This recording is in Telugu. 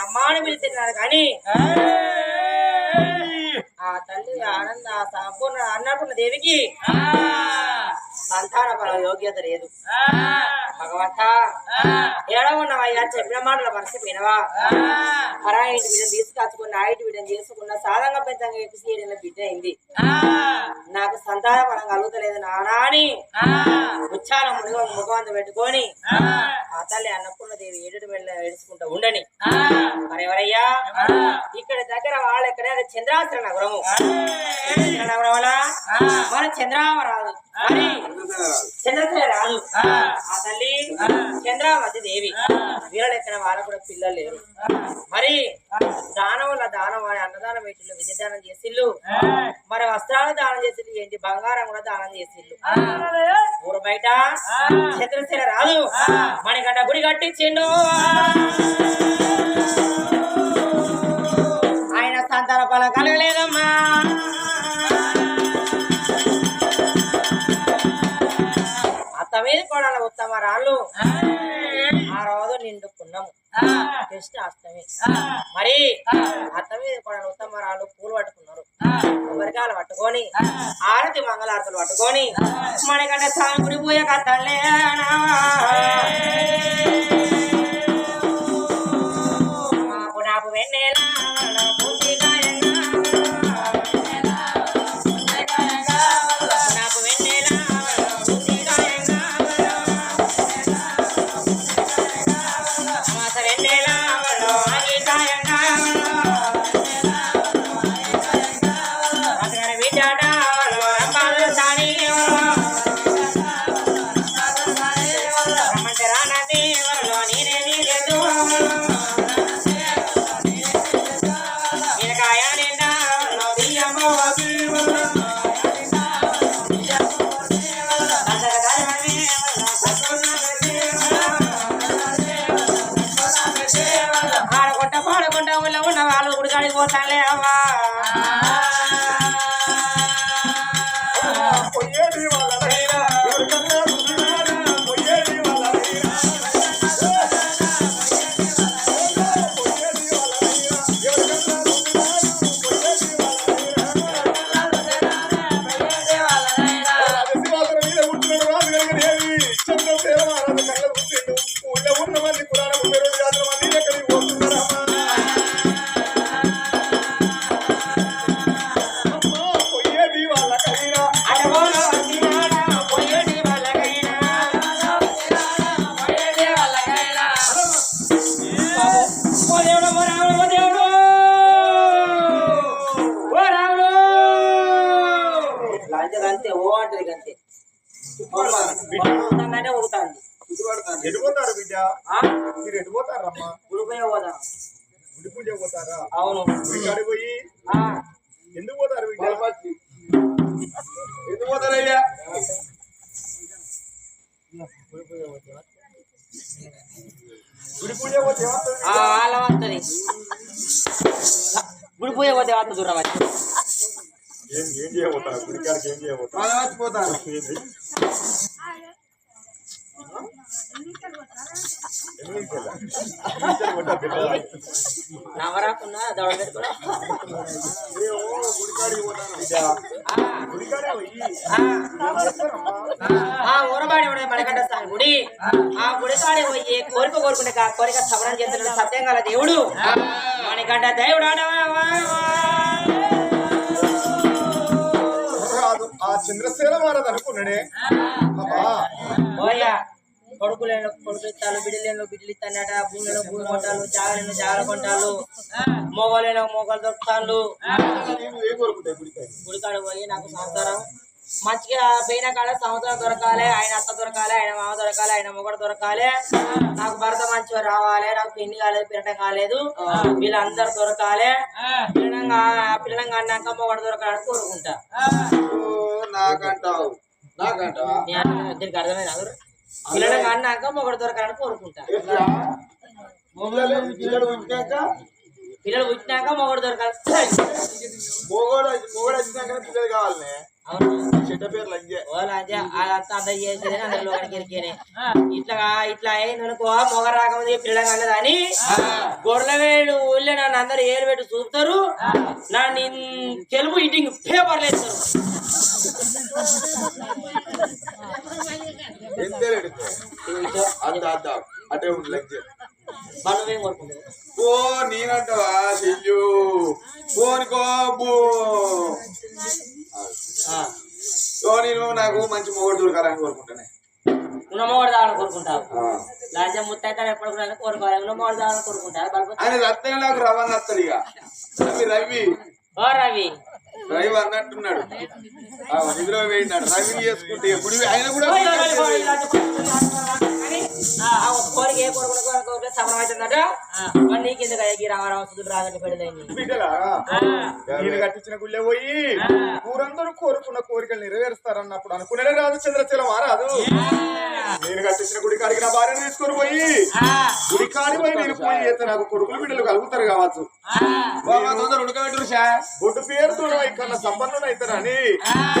అమ్మా అని పిలుస్తున్నారు కానీ ఆ. తల్లి ఆనంద సంపూర్ణ అన్నపూర్ణ దేవికి సంతాన పర యోగ్యత లేదు. భగవంత. ఏడవ ఉన్నవయ్యా చెప్పిన మాటల వరుస వినవా పరా ఇంటి బిడ్డను తీసుకొచ్చుకున్న ఆ ఇంటి బిడ్డను చేసుకున్న సాధంగా పెద్దగా ఎక్కిసి బిడ్డ అయింది. నాకు సంతాన పరం కలుగుతలేదు నానా అని ఉచ్చాల ముడిగా ముఖవంత పెట్టుకొని ఆ. తల్లి అన్నపూర్ణ దేవి ఏడు వెళ్ళ ఏడుచుకుంటూ ఉండని. మరి ఎవరయ్యా? ఇక్కడ దగ్గర వాళ్ళు ఎక్కడే చంద్రాస్త్ర నగరము. నగరం వల్ల మన చంద్రామరాదు ఆ తల్లి. చంద్రావతి దేవి. వీళ్ళ ఎక్కడ వాళ్ళకు కూడా పిల్లలు లేరు. మరి దానవుల దానం అని అన్నదానం పెట్టిల్లు విద్య దానం చేసిల్లు మరి వస్త్రాలు దానం చేసిల్లు ఏంటి? బంగారం కూడా దానం చేసిల్లు ఊరు బయట చంద్రశేఖర రాదు మణిగంట గుడి కట్టించిండు. ఆయన సంతాన ఫలం కలగలేదమ్మా అత్త మీద కూడా ఉత్తమ రాళ్ళు? ఆ. రోజు నిండుకున్నాము. కృష్ణ అష్టమి. మరి అత్త మీద కూడా ఉత్తమ రాళ్ళు? పూలు పట్టుకున్నారు. కొబ్బరికాయలు పట్టుకొని ఆరతి మంగళారతులు పట్టుకొని మనకంటే స్వామి గుడి పూజ వాళ్ళు గుడికాడికి పోతాలే అవ్వా. లంచది అంతే ఓ అంటది అంతే అంటే ఊగుతాంది. ఎటు పోతారు బిడ్డ? ఆ? మీరు ఎటు పోతారమ్మా? గుడిపోయే పోదాం గుడి పూజ పోతారా? అవును. గుడికాడికి పోయి? ఆ, ఎందుకు పోతారు బిడ్డ? ఎందుకు పోతారయ్యా గుడి పూజ పోతే అలా వస్తుంది. పోతే వచ్చి ఏం ఏం చేయబోతారు? గుడికాడికి ఏం చేయబోతారు? నవరాకున్నా పెట్టుకున్నా గుడికాడే ఊరబాడి ఉండే మణికంఠ స్వామి గుడి. ఆ గుడి కాడి పోయి కోరిక కోరుకునే కోరిక సవరణ చేస్తున్నాడు సత్యం గల దేవుడు మణికంఠ దేవుడు రాదు ఆ చంద్రసేన వారది అనుకున్నాడే. కొడుకులేను కొడుకు ఇస్తాను బిడ్డలేను బిడ్డలు ఇస్తానట భూమిలో భూమి కొంటాలు జాగలేను జాగల కొంటాలు మోగలేను మోగలు దొరుకుతాను గుడికాడ పోయి నాకు సంవత్సరం మంచిగా పోయిన కాడ సంవత్సరం దొరకాలి ఆయన అత్త దొరకాలి ఆయన మామ దొరకాలి ఆయన మొగడు దొరకాలి. నాకు భర్త మంచిగా రావాలి నాకు పెళ్ళి కాలేదు పిల్లటం కాలేదు. వీళ్ళందరూ దొరకాలి. పిల్లనంగా పిల్లనంగా అన్నాక మొగడు దొరకాలని కోరుకుంటా. నాకంటావు. నాకంటావా? దీనికి అర్థమైంది అందరు పిల్లనంగా అన్నాక మొగడు దొరకాలని కోరుకుంటా. పిల్లడు పుట్టినాక? పిల్లలు పుట్టినాక మొగడు దొరకాలి. మొగోడు మొగోడు వచ్చినాక పిల్లలు ఇట్లా ఇట్లా అయింది అనుకో మొగ రాకముందు పిల్లగా అన్నది అని? గొర్రెవేడు ఊళ్ళో నన్ను అందరు ఏరు పెట్టి చూపుతారు ఇన్- తెలుగు ఈటింగ్ పేపర్లు వేస్తారు. అద్ద అద్ద అటే ఉంది ఓ నేనంటావా చెయ్యు పోనుకో బో నేను నాకు మంచి మొగడు దొరకాలని కోరుకుంటానే ఉన్న మొగడు దాని కోరుకుంటావు లాజం ముత్తైతే ఎప్పుడు కోరుకోవాలి ఉన్న దాని కోరుకుంటావు ఆయన రత్తనే నాకు రవాణా వస్తాడు ఇక రవి రవి ఓ రవి రవి అన్నట్టున్నాడు నిద్ర వేయినాడు రవి చేసుకుంటే ఎప్పుడు ఆయన కూడా కోరిక ఏ కోరిక కోరిక సమరం అవుతుందట నీకు ఎందుకు అయ్యి రామారావు సుధుడు నేను కట్టించిన గుళ్ళే పోయి ఊరందరూ కోరుకున్న కోరికలు నెరవేరుస్తారన్నప్పుడు అనుకునే రాదు చంద్రచలం రాదు నేను కట్టించిన గుడి కాడికి నా భార్యను తీసుకొని పోయి గుడి కాడి పోయి నేను పోయి చేస్తే నాకు కొడుకులు బిడ్డలు కలుగుతారు కావచ్చు బాబా తొందర ఉడకబెట్టు బొడ్డు పేరుతో ఇక్కడ సంపన్నులు